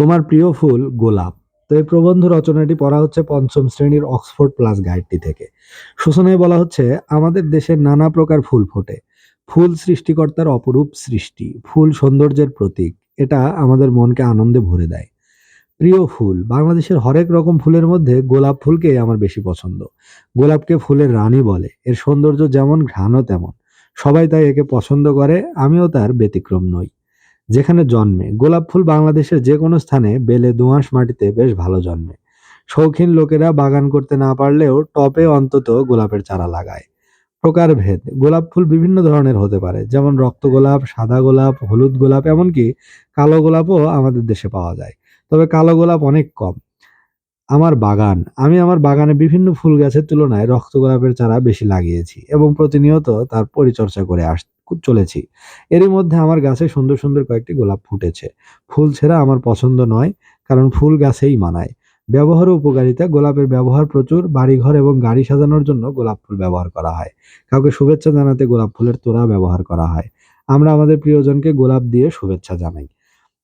তোমার প্রিয় ফুল গোলাপ। তো এই প্রবন্ধ রচনাটি পড়া হচ্ছে পঞ্চম শ্রেণির অক্সফোর্ড প্লাস গাইডটি থেকে। সূচনায় বলা হচ্ছে, আমাদের দেশের নানা প্রকার ফুল ফোটে। ফুল সৃষ্টিকর্তার অপরূপ সৃষ্টি, ফুল সৌন্দর্যের প্রতীক, এটা আমাদের মনকে আনন্দে ভরে দেয়। প্রিয় ফুল, বাংলাদেশের হরেক রকম ফুলের মধ্যে গোলাপ ফুলকেই আমার বেশি পছন্দ। গোলাপকে ফুলের রানী বলে, এর সৌন্দর্য যেমন, ঘ্রাণও তেমন। সবাই তাই একে পছন্দ করে, আমিও তার ব্যতিক্রম নই। যেখানে জন্মে। গোলাপ ফুল বাংলাদেশের যে কোনো স্থানে বেলে দোআঁশ মাটিতে বেশ ভালো জন্মে। শৌখিন লোকেরা বাগান করতে না পারলেও টপে অন্তত গোলাপের চারা লাগায়। প্রকারভেদ গোলাপ ফুল বিভিন্ন ধরনের হতে পারে, যেমন রক্ত গোলাপ, সাদা গোলাপ, হলুদ গোলাপ, এমনকি কালো গোলাপও আমাদের দেশে পাওয়া যায়। তবে কালো গোলাপ অনেক কম। আমার বাগান। আমি আমার বাগানে বিভিন্ন ফুল গাছের তুলনায় রক্ত গোলাপের চারা বেশি লাগিয়েছি এবং প্রতিনিয়ত তার পরিচর্যা করে আস চলেছি। এরই মধ্যে আমার গাছে সুন্দর সুন্দর কয়েকটি গোলাপ ফুটেছে। ফুল ছেঁড়া আমার পছন্দ নয়, কারণ ফুল গাছেই মানায়। ব্যবহার উপকারিতা, গোলাপের ব্যবহার প্রচুর, বাড়িঘর এবং গাড়ি সাজানোর জন্য গোলাপ ফুল ব্যবহার করা হয়। কাউকে শুভেচ্ছা জানাতে গোলাপ ফুলের তোড়া ব্যবহার করা হয়। আমরা আমাদের প্রিয়জনকে গোলাপ দিয়ে শুভেচ্ছা জানাই।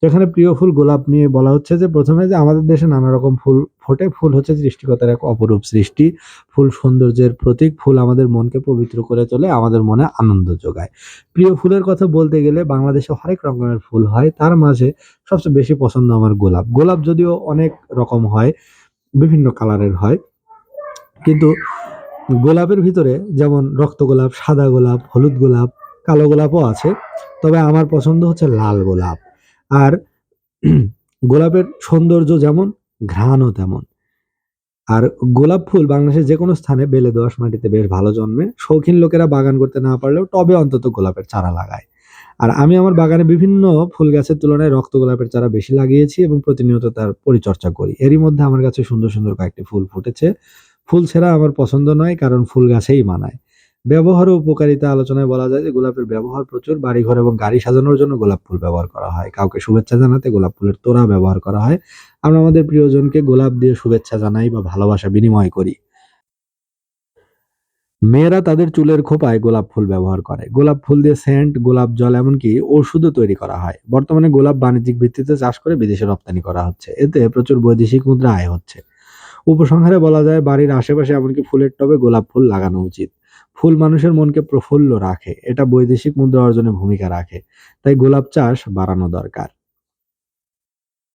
এখানে প্রিয় ফুল গোলাপ নিয়ে বলা হচ্ছে যে প্রথমে যে আমাদের দেশে নানা রকম ফুল ফোটে, ফুল হচ্ছে সৃষ্টিকতার এক অপরূপ সৃষ্টি। ফুল সৌন্দর্যের প্রতীক, ফুল আমাদের মনকে পবিত্র করে তোলে, আমাদের মনে আনন্দ যোগায়। প্রিয় ফুলের কথা বলতে গেলে বাংলাদেশে হরেক রকমের ফুল হয়, তার মাঝে সবচেয়ে বেশি পছন্দ আমার গোলাপ। গোলাপ যদিও অনেক রকম হয়, বিভিন্ন কালারের হয়, কিন্তু গোলাপের ভিতরে যেমন রক্ত গোলাপ, সাদা গোলাপ, হলুদ গোলাপ, কালো গোলাপও আছে, তবে আমার পছন্দ হচ্ছে লাল গোলাপ। আর গোলাপের সৌন্দর্য যেমন, ঘ্রাণও তেমন। আর গোলাপ ফুল বাংলাদেশের যে কোনো স্থানে বেলে দোআঁশ মাটিতে বেশ ভালো জন্মে। শৌখিন লোকেরা বাগান করতে না পারলেও টবে অন্তত গোলাপের চারা লাগায়। আর আমি আমার বাগানে বিভিন্ন ফুল গাছের তুলনায় রক্ত গোলাপের চারা বেশি লাগিয়েছি এবং প্রতিনিয়ত তার পরিচর্যা করি। এরই মধ্যে আমার কাছে সুন্দর সুন্দর কয়েকটি ফুল ফুটেছে। ফুল ছেঁড়া আমার পছন্দ নয়, কারণ ফুল গাছেই মানায়। ব্যবহার ও উপকারিতা আলোচনায় বলা যায় যে গোলাপের ব্যবহার প্রচুর। বাড়িঘর এবং গাড়ি সাজানোর জন্য গোলাপ ফুল ব্যবহার করা হয়। কাউকে শুভেচ্ছা জানাতে গোলাপ ফুলের তোড়া ব্যবহার করা হয়। আমরা আমাদের প্রিয়জনকে গোলাপ দিয়ে শুভেচ্ছা জানাই বা ভালোবাসা বিনিময় করি। মেয়েরা তাদের চুলের খোপায় গোলাপ ফুল ব্যবহার করে। গোলাপ ফুল দিয়ে সেন্ট, গোলাপ জল এমনকি ওষুধও তৈরি করা হয়। বর্তমানে গোলাপ বাণিজ্যিক ভিত্তিতে চাষ করে বিদেশে রপ্তানি করা হচ্ছে। এতে প্রচুর বৈদেশিক মুদ্রা আয় হচ্ছে। উপসংহারে বলা যায়, বাড়ির আশেপাশে এমনকি ফুলের টবে গোলাপ ফুল লাগানো উচিত। ফুল মানুষের মনকে প্রফুল্ল রাখে। এটা বৈদেশিক মুদ্রা অর্জনে ভূমিকা রাখে। তাই গোলাপ চাষ বাড়ানো দরকার।